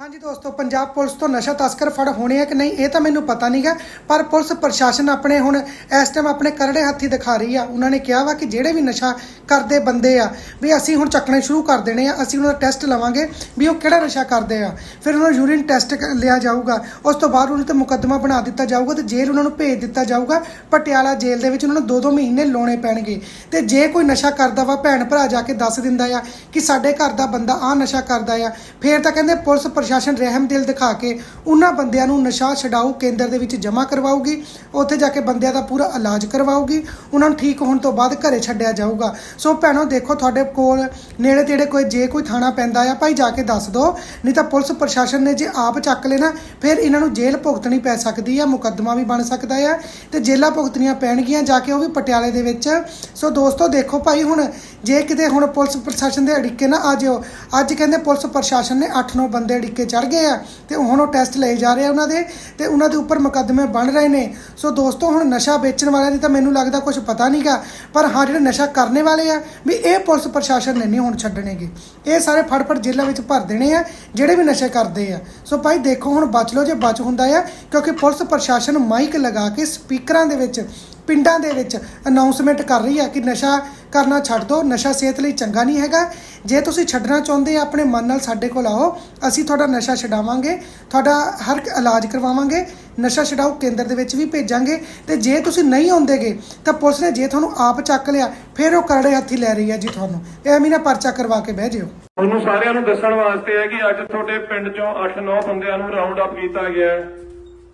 ਹਾਂਜੀ ਦੋਸਤੋ, ਪੰਜਾਬ ਪੁਲਿਸ ਤੋਂ ਨਸ਼ਾ ਤਸਕਰ ਫੜ ਹੋਣੇ ਆ ਕਿ ਨਹੀਂ, ਇਹ ਤਾਂ ਮੈਨੂੰ ਪਤਾ ਨਹੀਂਗਾ ਪਰ ਪੁਲਿਸ ਪ੍ਰਸ਼ਾਸਨ ਆਪਣੇ ਹੁਣ ਇਸ ਟਾਈਮ ਆਪਣੇ ਕਰੜੇ ਹੱਥੀ ਦਿਖਾ ਰਹੀ ਆ। ਉਹਨਾਂ ਨੇ ਕਿਹਾ ਵਾ ਕਿ ਜਿਹੜੇ ਵੀ ਨਸ਼ਾ ਕਰਦੇ ਬੰਦੇ ਆ, ਵੀ ਅਸੀਂ ਹੁਣ ਚੱਕਣੇ ਸ਼ੁਰੂ ਕਰ ਦੇਣੇ ਆ, ਅਸੀਂ ਉਹਨਾਂ ਦਾ ਟੈਸਟ ਲਵਾਂਗੇ ਵੀ ਉਹ ਕਿਹੜਾ ਨਸ਼ਾ ਕਰਦੇ ਆ। ਫਿਰ ਉਹਨਾਂ ਨੂੰ ਯੂਰਿਨ ਟੈਸਟ ਲਿਆ ਜਾਊਗਾ, ਉਸ ਤੋਂ ਬਾਅਦ ਉਹਨਾਂ ਤੇ ਮੁਕੱਦਮਾ ਬਣਾ ਦਿੱਤਾ ਜਾਊਗਾ ਤੇ ਜੇਲ੍ਹ ਉਹਨਾਂ ਨੂੰ ਭੇਜ ਦਿੱਤਾ ਜਾਊਗਾ, ਪਟਿਆਲਾ ਜੇਲ੍ਹ ਦੇ ਵਿੱਚ ਉਹਨਾਂ ਨੂੰ 2-2 ਮਹੀਨੇ ਲਾਉਣੇ ਪੈਣਗੇ। ਤੇ ਜੇ ਕੋਈ ਨਸ਼ਾ ਕਰਦਾ ਵਾ, ਭੈਣ ਭਰਾ ਜਾ ਕੇ ਦੱਸ ਦਿੰਦਾ ਆ ਕਿ ਸਾਡੇ ਘਰ ਦਾ ਬੰਦਾ ਆ ਨਸ਼ਾ ਕਰਦਾ ਆ, ਫਿਰ ਤਾਂ ਕਹਿੰਦੇ ਪੁਲਿਸ ਪ੍ਰਸ਼ਾਸਨ ਰਹਿਮ ਦਿਲ ਦਿਖਾ ਕੇ ਉਹਨਾਂ ਬੰਦਿਆਂ ਨੂੰ ਨਸ਼ਾ ਛਡਾਊ ਕੇਂਦਰ ਦੇ ਵਿੱਚ ਜਮ੍ਹਾਂ ਕਰਵਾਊਗੀ, ਉੱਥੇ ਜਾ ਕੇ ਬੰਦਿਆਂ ਦਾ ਪੂਰਾ ਇਲਾਜ ਕਰਵਾਊਗੀ, ਉਹਨਾਂ ਨੂੰ ਠੀਕ ਹੋਣ ਤੋਂ ਬਾਅਦ ਘਰੇ ਛੱਡਿਆ ਜਾਊਗਾ। ਸੋ ਭੈਣੋ, ਦੇਖੋ ਤੁਹਾਡੇ ਕੋਲ ਨੇੜੇ ਤੇੜੇ ਕੋਈ ਜੇ ਕੋਈ ਥਾਣਾ ਪੈਂਦਾ ਆ, ਭਾਈ ਜਾ ਕੇ ਦੱਸ ਦਿਓ, ਨਹੀਂ ਤਾਂ ਪੁਲਿਸ ਪ੍ਰਸ਼ਾਸਨ ਨੇ ਜੇ ਆਪ ਚੱਕ ਲੈਣਾ, ਫਿਰ ਇਹਨਾਂ ਨੂੰ ਜੇਲ੍ਹ ਭੁਗਤਣੀ ਪੈ ਸਕਦੀ ਆ, ਮੁਕੱਦਮਾ ਵੀ ਬਣ ਸਕਦਾ ਆ, ਤੇ ਜੇਲ੍ਹਾਂ ਭੁਗਤਣੀਆਂ ਪੈਣਗੀਆਂ ਜਾ ਕੇ ਉਹ ਵੀ ਪਟਿਆਲੇ ਦੇ ਵਿੱਚ। ਸੋ ਦੋਸਤੋ, ਦੇਖੋ ਭਾਈ ਹੁਣ, ਜੇ ਕਿਤੇ ਹੁਣ ਪੁਲਿਸ ਪ੍ਰਸ਼ਾਸਨ ਦੇ ਅੜਿੱਕੇ ਨਾ ਆ ਜਿਓ, ਅੱਜ ਕਹਿੰਦੇ ਪੁਲਿਸ ਪ੍ਰਸ਼ਾਸਨ ਨੇ 8-9 ਬੰਦੇ ਕੇ ਚੜ ਗਏ ਆ ਤੇ ਹੁਣ ਉਹ ਟੈਸਟ ਲਏ ਜਾ ਰਹੇ ਆ ਉਹਨਾਂ ਦੇ ਤੇ ਉਹਨਾਂ ਦੇ ਉੱਪਰ ਮੁਕੱਦਮੇ ਬਣ ਰਹੇ ਨੇ। ਸੋ ਦੋਸਤੋ, ਹੁਣ ਨਸ਼ਾ ਵੇਚਣ ਵਾਲਿਆਂ ਦੀ ਤਾਂ ਮੈਨੂੰ ਲੱਗਦਾ ਕੁਝ ਪਤਾ ਨਹੀਂਗਾ ਪਰ ਹਾਂ, ਜਿਹੜੇ ਨਸ਼ਾ ਕਰਨੇ ਵਾਲੇ ਆ, ਵੀ ਇਹ ਪੁਲਿਸ ਪ੍ਰਸ਼ਾਸਨ ਨੇ ਨਹੀਂ ਹੁਣ ਛੱਡਣੇਗੇ। ਇਹ ਸਾਰੇ ਫੜ ਫੜ ਜੇਲ੍ਹਾਂ ਵਿੱਚ ਭਰ ਦੇਣੇ ਆ, ਜਿਹੜੇ ਵੀ ਨਸ਼ੇ ਕਰਦੇ ਆ। ਸੋ ਭਾਈ, ਦੇਖੋ ਹੁਣ ਬਚ ਲਓ ਜੇ ਬਚ ਹੁੰਦਾ ਆ, ਕਿਉਂਕਿ ਪੁਲਿਸ ਪ੍ਰਸ਼ਾਸਨ ਮਾਈਕ ਲਗਾ ਕੇ ਸਪੀਕਰਾਂ ਦੇ ਵਿੱਚ ਪਿੰਡਾਂ ਦੇ ਵਿੱਚ ਅਨਾਉਂਸਮੈਂਟ ਕਰ ਰਹੀ ਹੈ ਕਿ ਨਸ਼ਾ ਕਰਨਾ ਛੱਡ ਦਿਓ, ਨਸ਼ਾ ਸਿਹਤ ਲਈ ਚੰਗਾ ਨਹੀਂ ਹੈਗਾ। ਜੇ ਤੁਸੀਂ ਛੱਡਣਾ ਚਾਹੁੰਦੇ ਆ, ਆਪਣੇ ਮਨ ਨਾਲ ਸਾਡੇ ਕੋਲ ਆਓ, ਅਸੀਂ ਤੁਹਾਡਾ ਨਸ਼ਾ ਛਡਾਵਾਂਗੇ, ਤੁਹਾਡਾ ਹਰ ਇਲਾਜ ਕਰਵਾਵਾਂਗੇ, ਨਸ਼ਾ ਛਡਾਊ ਕੇਂਦਰ ਦੇ ਵਿੱਚ ਵੀ ਭੇਜਾਂਗੇ ਤੇ ਜੇ ਤੁਸੀਂ ਨਹੀਂ ਆਉਂਦੇਗੇ, ਤਾਂ ਪੁਲਿਸ ਨੇ ਜੇ ਤੁਹਾਨੂੰ ਆਪ ਚੱਕ ਲਿਆ, ਫਿਰ ਉਹ ਕਰੜੇ ਹੱਥੀ ਲੈ ਰਹੀ ਹੈ ਜੀ ਤੁਹਾਨੂੰ। ਐਵੇਂ ਨਾ ਪਰਚਾ ਕਰਵਾ ਕੇ ਬਹਿ ਜਿਓ। ਤੁਹਾਨੂੰ ਸਾਰਿਆਂ ਨੂੰ ਦੱਸਣ ਵਾਸਤੇ ਹੈ ਕਿ ਅੱਜ ਤੁਹਾਡੇ ਪਿੰਡ ਚੋਂ 8-9 ਬੰਦਿਆਂ ਨੂੰ ਰਾਉਂਡ ਅਪ ਕੀਤਾ ਗਿਆ ਹੈ।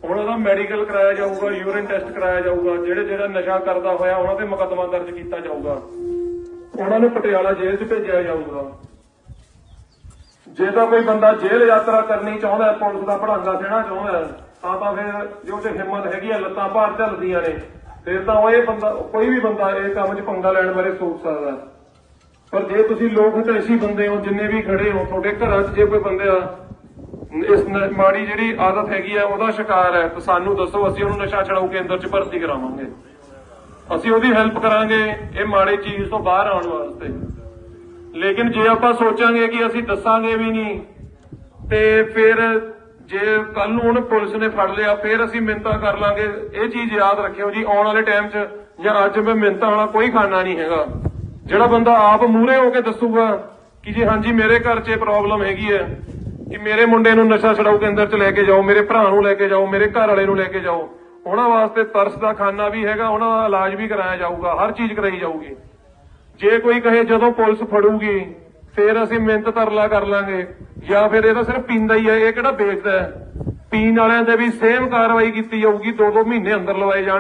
ਹੁਣ ਉਹਦਾ ਮੈਡੀਕਲ ਕਰਾਇਆ ਜਾਊਗਾ ਯੂਰਿਨ ਟੈਸਟ ਕਰਾਇਆ ਜਾਊਗਾ, ਜਿਹੜੇ ਜਿਹੜਾ ਨਸ਼ਾ ਕਰਦਾ ਹੋਇਆ ਉਹਨਾਂ ਤੇ ਮੁਕੱਦਮਾ ਦਰਜ ਕੀਤਾ ਜਾਊਗਾ। ਉਹਨਾਂ ਨੂੰ ਪਟਿਆਲਾ ਜੇਲ੍ਹ 'ਚ ਭੇਜਿਆ ਜਾਊਗਾ। ਜੇ ਤਾਂ ਕੋਈ ਬੰਦਾ ਜੇਲ੍ਹ ਯਾਤਰਾ ਕਰਨੀ ਚਾਹੁੰਦਾ ਪੁਲਿਸ ਦਾ ਭੜਾਂਗਾ ਦੇਣਾ ਚਾਹੁੰਦਾ ਤਾਂ ਤਾਂ ਫਿਰ ਜੋ ਤੇ ਹਿੰਮਤ ਹੈਗੀ ਆ, ਲੱਤਾਂ ਭਾਰ ਝੱਲਦੀਆਂ ਨੇ। ਫਿਰ ਤਾਂ ਉਹ ਇਹ ਬੰਦਾ, ਕੋਈ ਵੀ ਬੰਦਾ ਇਹ ਕੰਮ 'ਚ ਪੰਗਾ ਲੈਣ ਬਾਰੇ ਸੋਚ ਸਕਦਾ ਪਰ ਜੇ ਤੁਸੀਂ ਲੋਕ ਹਿਤੈਸ਼ੀ ਬੰਦੇ ਹੋ, ਜਿੰਨੇ ਵੀ ਖੜੇ ਹੋ, ਤੁਹਾਡੇ ਘਰਾਂ 'ਚ ਜੇ ਕੋਈ ਬੰਦੇ ਆ ਇਸ ਮਾੜੀ ਜਿਹੜੀ ਆਦਤ ਹੈਗੀ ਆ, ਉਹਦਾ ਸ਼ਿਕਾਰ ਹੈ। ਤਾਂ ਸਾਨੂੰ ਦੱਸੋ, ਅਸੀਂ ਉਹਨੂੰ ਨਸ਼ਾ ਛਡਾਊ ਕੇਂਦਰ 'ਚ ਭਰਤੀ ਕਰਾਵਾਂਗੇ। ਅਸੀਂ ਉਹਦੀ ਹੈਲਪ ਕਰਾਂਗੇ, ਇਹ ਮਾੜੀ ਚੀਜ਼ ਤੋਂ ਬਾਹਰ ਆਉਣ ਵਾਸਤੇ। ਲੇਕਿਨ ਜੇ ਆਪਾਂ ਸੋਚਾਂਗੇ ਕਿ ਅਸੀਂ ਦੱਸਾਂਗੇ ਵੀ ਨਹੀਂ, ਤੇ ਫਿਰ ਜੇ ਕੱਲ ਨੂੰ ਉਹਨੇ ਪੁਲਿਸ ਨੇ ਫੜ ਲਿਆ, ਫਿਰ ਅਸੀਂ ਮਿੰਤਾ ਕਰ ਲਾਂਗੇ। ਇਹ ਚੀਜ਼ ਯਾਦ ਰੱਖਿਓ ਜੀ, ਆਉਣ ਵਾਲੇ ਟਾਈਮ 'ਚ ਜਾਂ ਅੱਜ ਮੈਂ ਮਿੰਤਾ ਵਾਲਾ ਕੋਈ ਖਾਨਾ ਨਹੀਂ ਹੈਗਾ। ਜਿਹੜਾ ਬੰਦਾ ਆਪ ਮੂਹਰੇ ਹੋ ਕੇ ਦੱਸੂਗਾ ਕਿ ਜੀ, ਹਾਂਜੀ, ਮੇਰੇ ਘਰ 'ਚ ਇਹ ਪ੍ਰੋਬਲਮ ਹੈਗੀ ਹੈ। ਕਿ ਮੇਰੇ ਮੁੰਡੇ ਨੂੰ ਨਸ਼ਾ ਛਡਾਊ ਕੇਂਦਰ 'ਚ ਲੈ ਕੇ ਜਾਓ, ਮੇਰੇ ਭਰਾ ਨੂੰ ਲੈ ਕੇ ਜਾਓ, ਮੇਰੇ ਘਰ ਵਾਲੇ ਨੂੰ ਲੈ ਕੇ ਜਾਓ। ਉਹਨਾਂ ਵਾਸਤੇ ਤਰਸ ਦਾ ਖਾਨਾ ਵੀ ਹੈਗਾ, ਉਹਨਾਂ ਦਾ ਇਲਾਜ ਵੀ ਕਰਾਇਆ ਜਾਊਗਾ, ਹਰ ਚੀਜ਼ ਕਰਾਈ ਜਾਊਗੀ। ਜੇ ਕੋਈ ਕਹੇ ਜਦੋਂ ਪੁਲਿਸ ਫੜੂਗੀ, ਫੇਰ ਅਸੀਂ ਮਿਹਨਤ ਤਰਲਾ ਕਰ ਲਾਂਗੇ। ਜਾਂ ਫਿਰ ਇਹ ਤਾਂ ਸਿਰਫ ਪੀਂਦਾ ਹੀ ਹੈ, ਇਹ ਕਿਹੜਾ ਵੇਚਦਾ ਹੈ? ਪੀਣ ਵਾਲਿਆਂ ਤੇ ਵੀ ਸੇਮ ਕਾਰਵਾਈ ਕੀਤੀ ਜਾਊਗੀ ਦੋ ਦੋ ਮਹੀਨੇ ਅੰਦਰ ਲਵਾਏ ਜਾਣ।